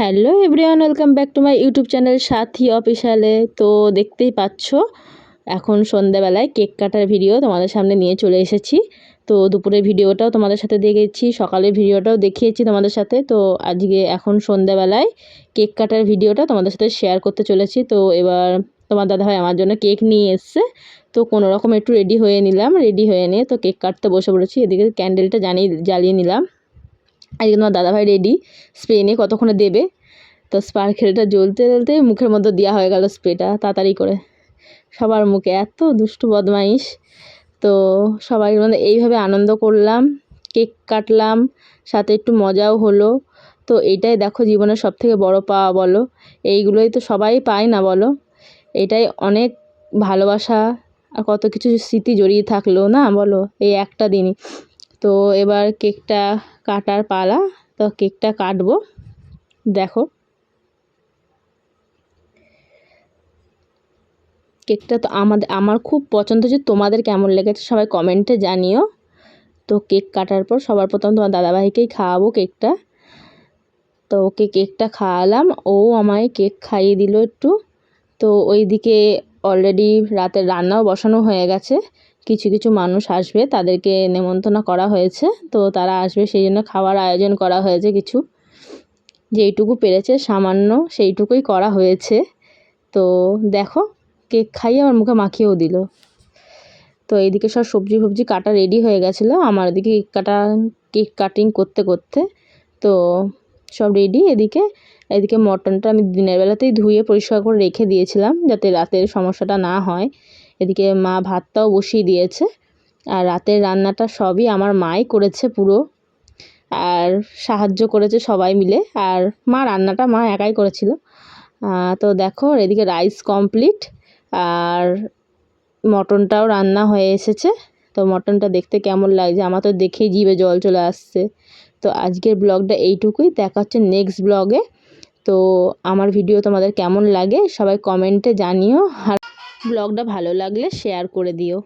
Hello everyone, welcome back to my YouTube channel Sathi অফিসিয়ালে তো দেখতেই পাচ্ছ, এখন সন্ধ্যাবেলায় কেক কাটার ভিডিও তোমাদের সামনে নিয়ে চলে এসেছি। তো দুপুরের ভিডিওটাও তোমাদের সাথে দেখেছি, সকালের ভিডিওটাও দেখিয়েছি তোমাদের সাথে। তো আজকে এখন সন্ধ্যাবেলায় কেক কাটার ভিডিওটা তোমাদের সাথে শেয়ার করতে চলেছি। তো এবার তোমার দাদাভাই আমার জন্য কেক নিয়ে এসছে। তো কোনো রকম একটু রেডি হয়ে নিলাম রেডি হয়ে নিয়ে তো কেক কাটতে বসে পড়েছি। এদিকে ক্যান্ডেলটা জানিয়ে, জ্বালিয়ে নিলাম। আজকে তোমার দাদাভাই রেডি স্প্রে নিয়ে কতক্ষণে দেবে? তো স্পার্কেলটা জ্বলতে জ্বলতে মুখের মধ্যে দেওয়া হয়ে গেল স্প্রেটা তাড়াতাড়ি করে। সবার মুখে এত দুষ্টু বদমাইশ। তো সবাই মানে এইভাবে আনন্দ করলাম, কেক কাটলাম, সাথে একটু মজাও হলো। তো এটাই দেখো জীবনের সব থেকে বড় পাওয়া বলো। এইগুলোই তো সবাই পায় না বলো। এটাই অনেক ভালোবাসা আর কত কিছু স্মৃতি জড়িয়ে থাকল না বলো এই একটা দিনই। তো এবার কেকটা কাটার পালা, তো কেকটা কাটবো। দেখো। কেকটা তো আমাদের আমার খুব পছন্দ হচ্ছে তোমাদের কেমন লেগেছে সবাই কমেন্টে জানিও। তো কেক কাটার পর সবার প্রথম তোমার দাদাভাইকেই খাওয়াবো কেকটা। তো ওকে কেকটা খাওয়ালাম। ও আমায় কেক খাইয়ে দিল একটু। তো ওইদিকে অলরেডি রাতের রান্নাও বসানো হয়ে গেছে। কিছু কিছু মানুষ আসবে, তাদেরকে নেমন্তন্ন করা হয়েছে। তো তারা আসবে, সেই জন্য খাওয়ার আয়োজন করা হয়েছে কিছু। যেইটুকু পেরেছে, সামান্য সেইটুকুই করা হয়েছে। তো দেখো, কেক খাইয়ে আমার মুখে মাখিয়েও দিল। তো এইদিকে সব সবজি ফবজি কাটা রেডি হয়ে গেছিল। আমার এদিকে কেক কাটা, কেক কাটিং করতে করতে। তো সব রেডি এদিকে এদিকে মটনটা আমি দিনের বেলাতেই ধুয়ে পরিষ্কার করে রেখে দিয়েছিলাম, যাতে রাতের সমস্যাটা না হয়। এদিকে মা ভাতটাও বসিয়ে দিয়েছে। আর রাতের রান্নাটা সবই আমার মাই করেছে পুরো। আর সাহায্য করেছে সবাই মিলে। আর মা রান্নাটা মা একাই করেছিল। তো দেখো, এদিকে রাইস কমপ্লিট। আর মটনটাও রান্না হয়ে এসেছে। তো মটনটা দেখতে কেমন লাগছে? আমার তো দেখেই জিভে জল চলে আসছে। তো আজকের ব্লগটা এইটুকুই। দেখা হচ্ছে নেক্সট ব্লগে। তো আমার ভিডিও তোমাদের কেমন লাগে সবাই কমেন্টে জানিও। আর ব্লগটা ভালো লাগলে শেয়ার করে দিও।